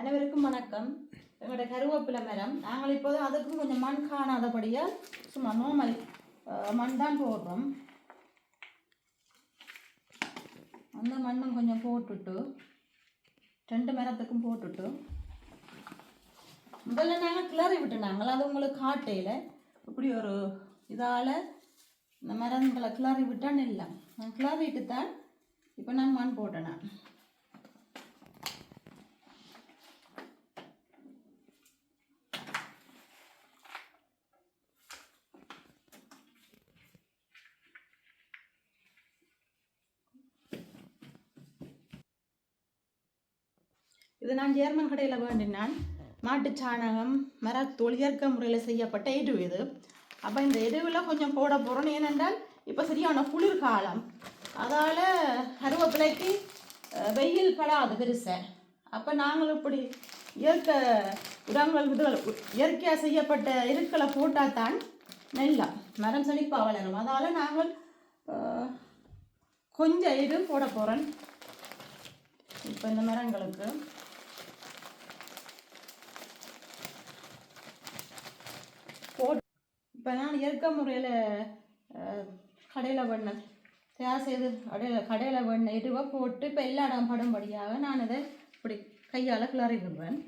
அனைவருக்கும் வணக்கம். எங்களோட கருவேப்பிலை மரம். நாங்கள் இப்போது அதுக்கும் கொஞ்சம் மண் காணாதபடியால் சும்மா நார்மல் மண் தான் போடுறோம். அந்த மண்ணும் கொஞ்சம் போட்டுட்டு ரெண்டு மரத்துக்கும் போட்டுட்டு. முதல்ல நாங்கள் கிளறி விட்டுனாங்கள அது உங்களுக்கு காட்டையில் இப்படி ஒரு இதால் இந்த மரங்களை கிளறி விட்டான்னு இல்லை. நான் கிளறிட்டு தான் இப்போ நான் மண் போட்டேனேன் இது நான் ஜேர்மன் கடையில் வேண்டினான். மாட்டுச் சாணகம் மரத்தோல் இயற்கை முறையில் செய்யப்பட்ட எரு இது. அப்போ இந்த எருவில் கொஞ்சம் போட போகிறோம் ஏனென்றால் இப்போ சரியான குளிர்காலம் அதால் கருவேப்பிலைக்கு வெயில் படாது பெருசை. அப்போ நாங்கள் இப்படி இயற்கை உரங்கள் இதுகள் இயற்கையாக செய்யப்பட்ட எருக்களை போட்டால் தான் நெல்லா மரம் செழிப்பாக வளரும். அதால் நாங்கள் கொஞ்சம் இது போட போகிறேன் இப்போ இந்த மரங்களுக்கு போட் இப்போ நான் இயற்கை முறையில் கடையில் பண்ணேன் தயார் செய்து கடையில் கடையில் பண்ண இதுவை போட்டு இப்போ எல்லா இடம் படும்படியாக நான் அதை இப்படி கையால் கிளறி விடுவேன்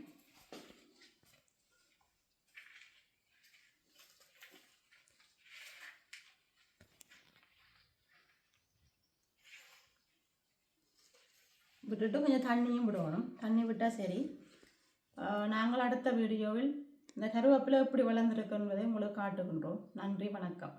விட்டுட்டு கொஞ்சம் தண்ணியும் விடணும். தண்ணி விட்டால் சரி. நாங்கள் அடுத்த வீடியோவில் இந்த கருவேப்பிலை எப்படி வளர்ந்துருக்கு என்பதை உங்களுக்கு காட்டுகின்றோம். நன்றி வணக்கம்.